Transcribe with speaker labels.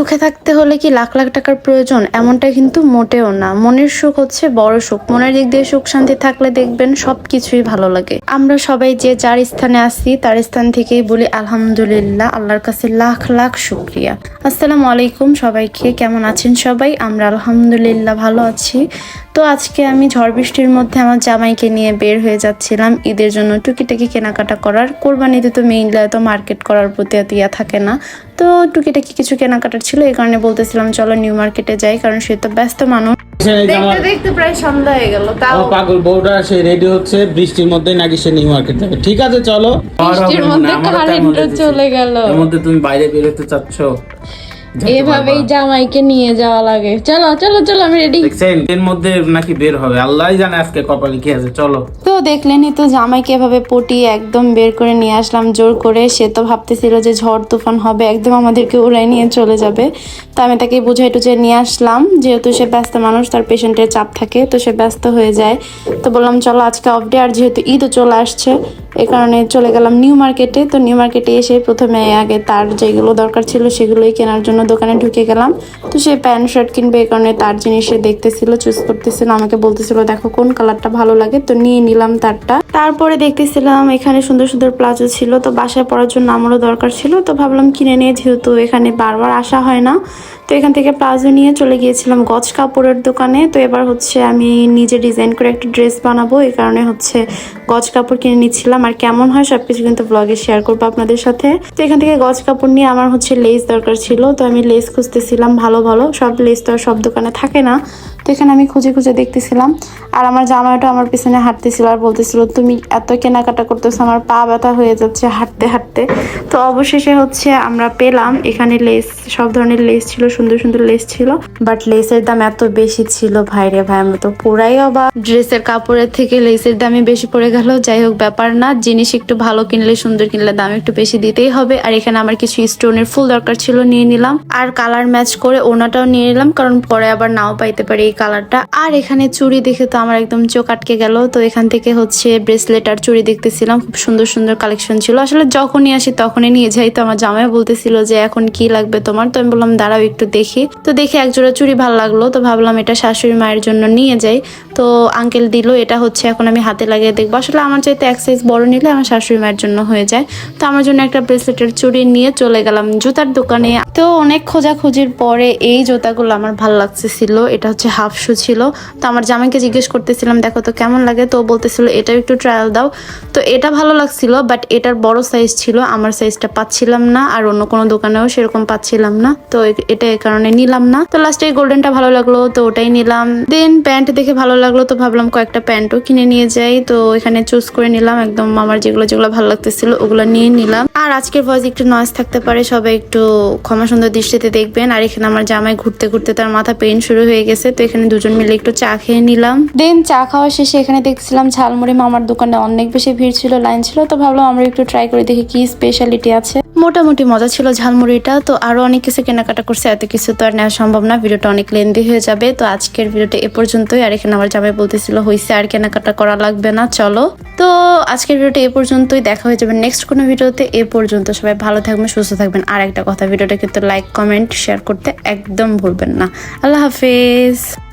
Speaker 1: সুখে থাকতে হলে কি লাখ লাখ টাকার প্রয়োজন? এমনটা কিন্তু মোটেও না। মনের সুখ হচ্ছে বড় সুখ। মনের দিক দিয়ে সুখ শান্তি থাকলে দেখবেন সব কিছুই ভালো লাগে। আমরা সবাই যে যার স্থানে আসি তার স্থান থেকেই বলি, আলহামদুলিল্লাহ, আল্লাহর কাছে লাখ লাখ শুক্রিয়া। আসসালামু আলাইকুম সবাইকে। কেমন আছেন সবাই? আমরা আলহামদুলিল্লাহ ভালো আছি। তো আজকে আমি ঝড় বৃষ্টির মধ্যে আমার জামাইকে নিয়ে বের হয়ে যাচ্ছিলাম। ঈদের জন্য টুকিটাকি কেনাকাটা করার। কোরবানিতে তো মেইনলি তো মার্কেট করার প্রতি এত ইয়া থাকে না। তো টুকিটাকি কিছু কেনাকাটার ছিল এই কারণে বলতেছিলাম চলো নিউ মার্কেটে যাই কারণ সে তো ব্যস্ত মানুষ।
Speaker 2: এই
Speaker 1: দেখতে প্রায় সন্ধ্যা হয়ে গেল তাও
Speaker 2: পাগল বউটা সে রেডি হচ্ছে বৃষ্টির মধ্যে নাকি সে নিউ মার্কেট যাবে। ঠিক আছে চলো।
Speaker 1: বৃষ্টির মধ্যে চলে গেল।
Speaker 2: এর মধ্যে তুমি বাইরে বেরোতে চাচ্ছ?
Speaker 1: এভাবেই জামাইকে নিয়ে যাওয়া লাগে। চলো চলো চলো আমি রেডি
Speaker 2: দেখছেন এর মধ্যে নাকি বের হবে। আল্লাহই জানে আজকে কপালে কি আছে চলো।
Speaker 1: তো দেখলেনই তো জামাইকে এভাবে পটিয়ে একদম বের করে নিয়ে আসলাম জোর করে। সে তো ভাবতেছিল যে ঝড় তুফান হবে একদম আমাদেরকে উড়াই নিয়ে চলে যাবে। তো আমি তাকে বুঝাই টুঝে নিয়ে আসলাম। যেহেতু সে ব্যস্ত মানুষ তার পেশেন্টের চাপ থাকে তো সে ব্যস্ত হয়ে যায়। তো বললাম চলো আজকে অফ ডে আর যেহেতু ঈদও চলে আসছে এ কারণে চলে গেলাম নিউ মার্কেটে। তো নিউ মার্কেটে এসে প্রথমে আগে তার যেগুলো দরকার ছিল সেগুলোই কেনার জন্য দোকানে ঢুকে গেলাম। তো সে প্যান্ট, শার্ট কিনবে এই কারণে তার জিনিস সে দেখতেছিল চুজ করতেছিল, আমাকে বলতেছিল, দেখো কোন কালারটা ভালো লাগে। তো নিয়ে নিলাম তারটা। তারপরে দেখতেছিলাম এখানে সুন্দর সুন্দর প্লাজো ছিল, তো বাসায় পড়ার জন্য আমারও দরকার ছিল, তো ভাবলাম কিনে নিয়ে, যেহেতু এখানে বারবার আসা হয় না, তো এখান থেকে প্লাজো নিয়ে চলে গিয়েছিলাম গজ কাপড়ের দোকানে। তো এবার হচ্ছে আমি নিজে ডিজাইন করে একটা ড্রেস বানাবো, এই কারণে হচ্ছে গজ কাপড় কিনে নিচ্ছিলাম। আর কেমন হয় সবকিছু কিন্তু ব্লগে শেয়ার করব আপনাদের সাথে। তো এখান থেকে গজ কাপড় নিয়ে আমার হচ্ছে লেস দরকার ছিল, তো আমি লেস খুঁজতেছিলাম, ভালো ভালো। সব লেস তো আর সব দোকানে থাকে না। তো এখানে আমি খুঁজে খুঁজে দেখতেছিলাম। আর আমার জামাইটা আমার পিছনে হাঁটতেছিল আর বলতেছিল, তুমি এত কেনাকাটা করতেছো, আমার পা ব্যথা হয়ে যাচ্ছে হাঁটতে হাঁটতে। তো অবশেষে হচ্ছে আমরা পেলাম। এখানে লেস, সব ধরনের লেস ছিল, সুন্দর সুন্দর লেস ছিল। বাট লেসের দাম এত বেশি ছিল, ভাই রে ভাই আমরা তো পুরাই অবাক। ড্রেসের কাপড়ের থেকে লেসের দামই বেশি পড়ে গেল। যাই হোক, ব্যাপার না, জিনিস একটু ভালো কিনলে সুন্দর কিনলে দাম একটু বেশি দিতেই হবে। আর এখানে আমার কিছু স্টোনের ফুল দরকার ছিল, নিয়ে নিলাম। আর কালার ম্যাচ করে ওনাটাও নিয়ে নিলাম, কারণ পরে আবার নাও পাইতে পারি এই কালারটা। আর এখানে চুড়ি দেখে তো আমার একদম চোখ আটকে গেল, তো এখান থেকে হচ্ছে ব্রেসলেট আর চুড়ি দেখতেছিলাম, খুব সুন্দর সুন্দর কালেকশন ছিল। আসলে যখনই আসি তখনই নিয়ে যাই, তো আমার জামাই বলতেছিল যে, এখন কি লাগবে তোমার? তো আমি বললাম, দাঁড়াও একটু দেখি। তো দেখে একজোড়া চুড়ি ভালো লাগল, তো ভাবলাম এটা শাশুড়ি মায়ের জন্য নিয়ে যাই। তো আঙ্কেল দিল, এটা হচ্ছে এখন আমি হাতে লাগিয়ে দেখব। আসলে আমার চাইতে এক সাইজ বড় নিলে আমার শাশুড়ি মায়ের জন্য হয়ে যায়। তো আমার জন্য একটা ব্রেসলেটের চুড়ি নিয়ে চলে গেলাম জুতার দোকানে। তো অনেক খোঁজাখুঁজির পরে এই জুতাগুলো আমার ভালো লাগতেছিল, এটা হচ্ছে হাফ শু ছিল। তো আমার জামাইকে জিজ্ঞেস করতেছিলাম, দেখো তো কেমন লাগে? তো বলতেছিল, এটাও একটু ট্রায়াল দাও। তো এটা ভালো লাগছিল বাট এটার বড় সাইজ ছিল, আমার সাইজটা পাচ্ছিলাম না, আর অন্য কোনো দোকানেও সেরকম পাচ্ছিলাম না। তো এটা এই কারণে নিলাম না। তো লাস্টে গোল্ডেনটা ভালো লাগল, তো ওটাই নিলাম। দেন প্যান্ট দেখে ভালো লাগল তো ভাবলাম কয়েকটা প্যান্টও কিনে নিয়ে যাই। তো এখানে চুজ করে নিলাম। একদম আমার যেগুলো যেগুলো ভালো লাগতেছিল, ওগুলো নিয়ে নিলাম। আর আজকের ভয়েস একটু নয়েজ থাকতে পারে, সবাই একটু ক্ষমা সুন্দর দৃষ্টিতে দেখবেন। আর এখানে আমার জামাই ঘুরতে ঘুরতে তার মাথা পেন শুরু হয়ে গেছে। তো এখানে দুজন মিলে একটু চা খেয়ে নিলাম। দেন চা খাওয়া শেষে এখানে দেখছিলাম ঝালমুড়ি মামার দোকানে অনেক বেশি ভিড় ছিল লাইন ছিল। তো ভাবলাম আমরা একটু ট্রাই করে দেখি কি স্পেশালিটি আছে। মোটামুটি মজা ছিল ঝালমুড়িটা, তো আরও অনেক কিছু কেনাকাটা করছে, এত কিছু তো আর নেওয়া সম্ভব না, ভিডিওটা অনেক লেন্দি হয়ে যাবে, তো আজকের ভিডিওটা এ পর্যন্তই। আর এখানে আমার জামাই বলতেছিল হয়েছে আর কেনাকাটা করা লাগবে না, চলো। তো আজকের ভিডিওটা এ পর্যন্তই, দেখা হয়ে যাবে নেক্সট কোনো ভিডিওতে, এ পর্যন্ত সবাই ভালো থাকবেন, সুস্থ থাকবেন। আর একটা কথা, ভিডিওটা কিন্তু লাইক কমেন্ট শেয়ার করতে একদম ভুলবেন না। আল্লাহ হাফেজ।